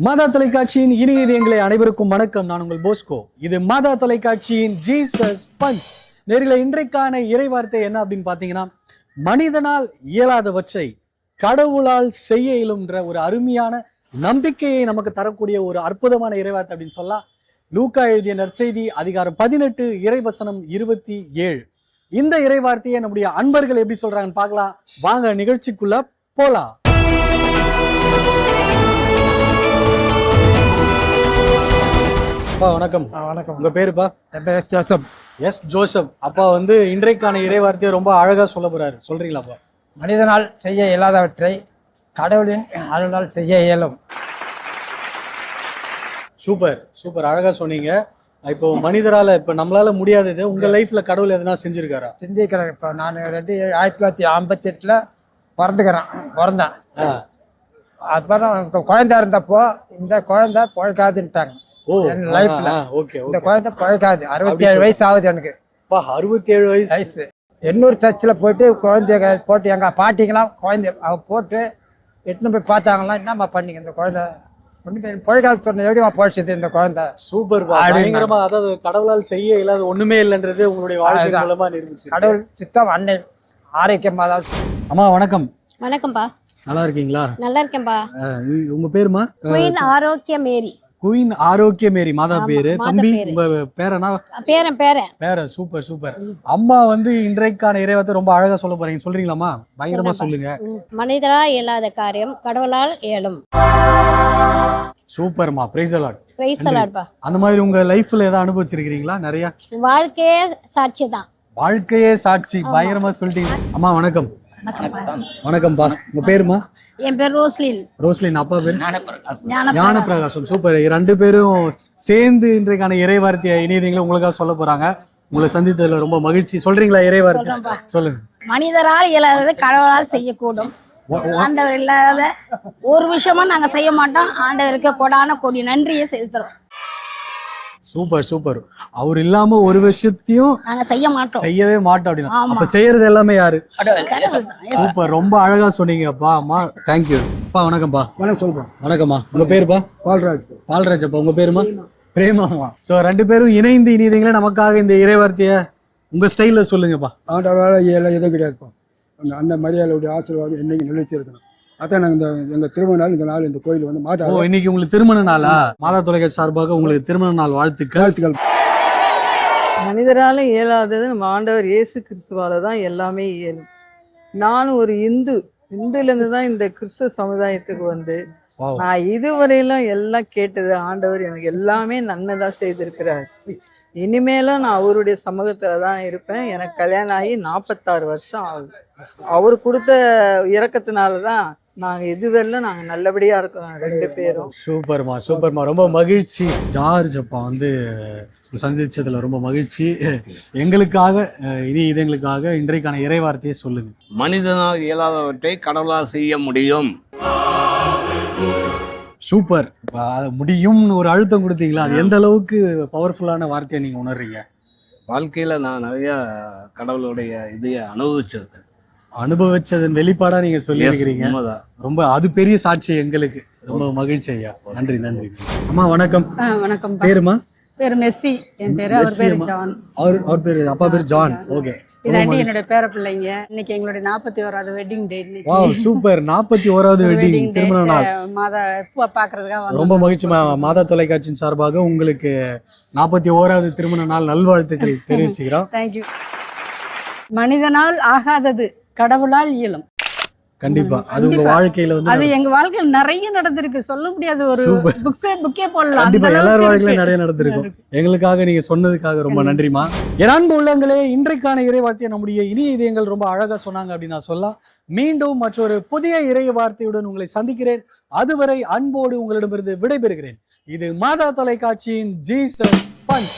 மாதா தொலைக்காட்சியின் இனிய இதயங்களை அனைவருக்கும் வணக்கம். நான் உங்கள் போஸ்கோ. இது மாதா தொலைக்காட்சியின் ஜீசஸ் பஞ்ச். நேரில் இன்றைக்கான இறைவார்த்தை என்ன அப்படின்னு பார்த்தீங்கன்னா மனிதனால் இயலாதவற்றை கடவுளால் செய்ய இயலும்ன்ற ஒரு அருமையான நம்பிக்கையை நமக்கு தரக்கூடிய ஒரு அற்புதமான இறைவார்த்தை அப்படின்னு சொல்லலாம். லூக்கா எழுதிய நற்செய்தி அதிகாரம் பதினெட்டு இறைவசனம் இருபத்தி ஏழு. இந்த இறைவார்த்தையை நம்முடைய அன்பர்கள் எப்படி சொல்றாங்கன்னு பார்க்கலாம். வாங்க நிகழ்ச்சிக்குள்ள போலாம். அப்பா வணக்கம். வணக்கம். உங்க பேருப்பா? என் பேர் எஸ் ஜோசப். S Joseph. அப்பா வந்து இன்றைக்கான இறைவார்த்தையை ரொம்ப அழகா சொல்ல போறாரு. சொல்றீங்களாப்பா மனிதனால் செய்ய இயலாதவற்றை கடவுளின் அருளால் செய்ய இயலும். Super super. அழகா சொன்னீங்க. இப்போ மனிதரால இப்ப நம்மளால முடியாதது உங்க லைஃப்ல கடவுள் எதனா செஞ்சிருக்காரா? சிந்திக்கிறேன் இப்போ நான் ரெண்டு ஆயிரத்தி தொள்ளாயிரத்தி ஐம்பத்தி எட்டில் பிறந்துக்கிறேன். பிறந்தேன். அப்புறம் குழந்தை இருந்தப்போ இந்த குழந்தை பிழைக்காதுன்ட்டாங்க. என் லைஃப்ல ஓகே இந்த குழந்தை பிழைக்காது அறுபத்தி ஏழு வயசு ஆகுது எனக்கு. அப்பா அறுபத்தி ஏழு வயசு. வயசு எண்ணூர் சர்ச்சில் போயிட்டு குழந்தைய போட்டு எங்கள் பாட்டிங்களாம் குழந்தை அவ போட்டு எட்டுன்னு போய் பார்த்தாங்களாம் என்னம்மா பண்ணீங்க இந்த குழந்தை? ஒன்றும் போய் பிழைக்காது சொன்ன எப்படிமா பிழைச்சது இந்த குழந்தை? சூப்பர். பயங்கரமா அதாவது கடவுளால் செய்ய இல்லாத ஒண்ணுமே இல்லைன்றது உங்களுடைய வாழ்க்கை அதுதான். மூலமா நிரூபிச்சு கடவுள் சித்தம் அன்னை ஆரோக்கியமாக தான். அம்மா வணக்கம். வணக்கம்பா நல்லா இருக்கீங்களா? நல்லா இருக்கேன்பா உங்க பேருமா? குயின் ஆரோக்கிய மேரி குயின் ஆரோக்கிய மேரி மாதா பேரு. தம்பி. உங்க பேரனா? பேரன் பேரன். வேற சூப்பர் சூப்பர். அம்மா வந்து இன்றைக்கான இறைவத்தை ரொம்ப அழகா சொல்ல போறீங்க. சொல்றீங்களாமா பயங்கரமா சொல்லுங்க ம், மனிதரால் இயலாத காரியம் கடவுளால் இயலும். சூப்பர்மா. பிரைஸ் அலாட் பிரைஸ் அலாட்பா அந்த மாதிரி உங்க லைஃப்ல ஏதாவது அனுபவிச்சிருக்கீங்களா நிறைய? வாழ்க்கையே சாட்சி தான் வாழ்க்கையே சாட்சி. பயங்கரமா சொல்லிட்டீங்க. அம்மா வணக்கம். வணக்கம்ப்பா. உங்க பேருமா? என் பேர் ரோஸ்லின். ரோஸ்லின் அப்பா பேரு? ஞான பிரகாசம் சூப்பர். ரெண்டு பேரும் சேர்ந்து இன்றைக்கான இறைவார்த்தையை இணையதீங்களை? உங்களுக்காக சொல்ல போறாங்க. உங்களை சந்தித்ததுல ரொம்ப மகிழ்ச்சி. சொல்றீங்களா இறைவார்த்தை? சொல்லுங்க. மனிதரால் இயலாதது கடவுளால் செய்யக்கூடும். ஆண்டவர் இல்லாத ஒரு விஷயமா நாங்க செய்ய மாட்டோம். ஆண்டவருக்கு கொடான கொடி நன்றியை செலுத்துறோம். Super super. அவர் இல்லாம ஒரு விஷயத்தையும் நாங்க செய்ய மாட்டோம். செய்யவே மாட்டோம் அப்படின்னா. அப்ப செய்யறது எல்லாமே யாரு. சூப்பர். ரொம்ப அழகா சொன்னீங்க அப்பா அம்மா. தேங்க்யூ அப்பா வணக்கம்ப்பா. வணக்கம் சொல்றேன் வணக்கம்மா. உங்க பேருப்பா? பால்ராஜ். பால்ராஜ் அப்பா உங்க பேருமா? பிரேமாமா சோ ரெண்டு பேரும் இணைந்து இணைந்தீங்களே நமக்காக இந்த இறைவார்த்தைய உங்க ஸ்டைல்ல சொல்லுங்கப்பா. ஆண்டவரால் எல்லாம் எதுவும் கிடையாதுப்பா. அந்த அண்ணன் மரியாதையுடைய ஆசீர்வாதம் என்னைக்கு நிலைச்சு இருக்கணும் அதான் நாங்கள் இந்த எங்கள் திருமண நாள் இந்த நாள் இந்த கோயில் வந்து மாதா ஓ இன்னைக்கு உங்களுக்கு திருமண நாளா? மாதா தொலைக்காட்சி சார்பாக உங்களுக்கு திருமண நாள் வாழ்த்துக்கள். வாழ்த்துக்கள். மனிதரால இயலாதது நம்ம ஆண்டவர் இயேசு கிறிஸ்துவால தான் எல்லாமே இயலும். நானும் ஒரு இந்து. இந்துலேருந்து தான் இந்த கிறிஸ்துவ சமுதாயத்துக்கு வந்து Wow. நான் இதுவரையிலும் எல்லாம் கேட்டது ஆண்டவர் எனக்கு எல்லாமே நன்மைதான் செய்திருக்கிறார். இனிமேலும் நான் அவருடைய சமூகத்துல தான் இருப்பேன். எனக்கு கல்யாணம் ஆகி நாற்பத்தாறு வருஷம் ஆகுது. அவர் கொடுத்த இரக்கத்தினால தான் நாங்க இதுவரையிலும் நாங்க நல்லபடியா இருக்கிறோம் ரெண்டு பேரும். சூப்பர்மா சூப்பர்மா. ரொம்ப மகிழ்ச்சி. ஜார்ஜ் அப்பா வந்து சந்திச்சதுல ரொம்ப மகிழ்ச்சி. எங்களுக்காக இனி இதங்களுக்காக இன்றைக்கான இறைவார்த்தையை சொல்லுங்க. மனிதனால் இயலாதவற்றை கடவுளால் செய்ய முடியும். சூப்பர். முடியும்னு ஒரு அழுத்தம் கொடுத்தீங்களா? அது எந்த அளவுக்கு பவர்ஃபுல்லான வார்த்தையை நீங்க உணர்றீங்க? வாழ்க்கையில நான் நிறைய கடவுளுடைய இதைய அனுபவிச்சிருக்கேன் அனுபவிச்சதன் வெளிப்பாடா நீங்க சொல்லி Yes, இருக்கிறீங்க உண்மைதான். ரொம்ப அது பெரிய சாட்சி எங்களுக்கு. ரொம்ப மகிழ்ச்சி ஐயா. நன்றி நன்றி. அம்மா வணக்கம். வணக்கம். பேருமா? பேர் மெர்சி என் பேரு அவர் பேரு. ஜான். அவர் அவர் பேரு அப்பா பேர் ஜான் ஓகே. இதாண்டி என்னோட பேர பிள்ளைங்க. இன்னைக்கு எங்களுடைய நாற்பத்தி ஓராவது வெட்டிங் டே இன்னைக்கு. வாவ் சூப்பர் நாற்பத்தி ஓராவது வெட்டிங் திருமண நாள். மாதா பூ பாக்குறதுக்காக ரொம்ப மகிழ்ச்சி மாதா தொலைக்காட்சியின் சார்பாக உங்களுக்கு நாற்பத்தி ஓராவது திருமண நாள் நல்வாழ்த்துக்களை தெரிவிச்சுக்கிறோம். தேங்க்யூ மனிதனால் ஆகாதது. கடவுளால் இயலும். கண்டிப்பா. அது உங்க. வாழ்க்கையில வந்து அது எங்க வாழ்க்கையில் நிறைய நடந்திருக்கு. சொல்ல முடியாது. ஒரு. புக்ஸே புக்கே போடலாம். கண்டிப்பா. எல்லார் இருக்கு. நிறைய நடந்திருக்கும். எங்களுக்காக நீங்க சொன்னதுக்காக ரொம்ப நன்றிமா என் உள்ளங்களே இன்றைக்கான இறை வார்த்தையை நம்முடைய இனிய இதயங்கள் ரொம்ப அழகா சொன்னாங்க அப்படின்னு நான் சொல்லலாம். மீண்டும் மற்றொரு புதிய இறை வார்த்தையுடன் உங்களை சந்திக்கிறேன். அதுவரை அன்போடு உங்களிடமிருந்து விடைபெறுகிறேன். இது மாதா தொலைக்காட்சியின் ஜீசஸ் பஞ்ச்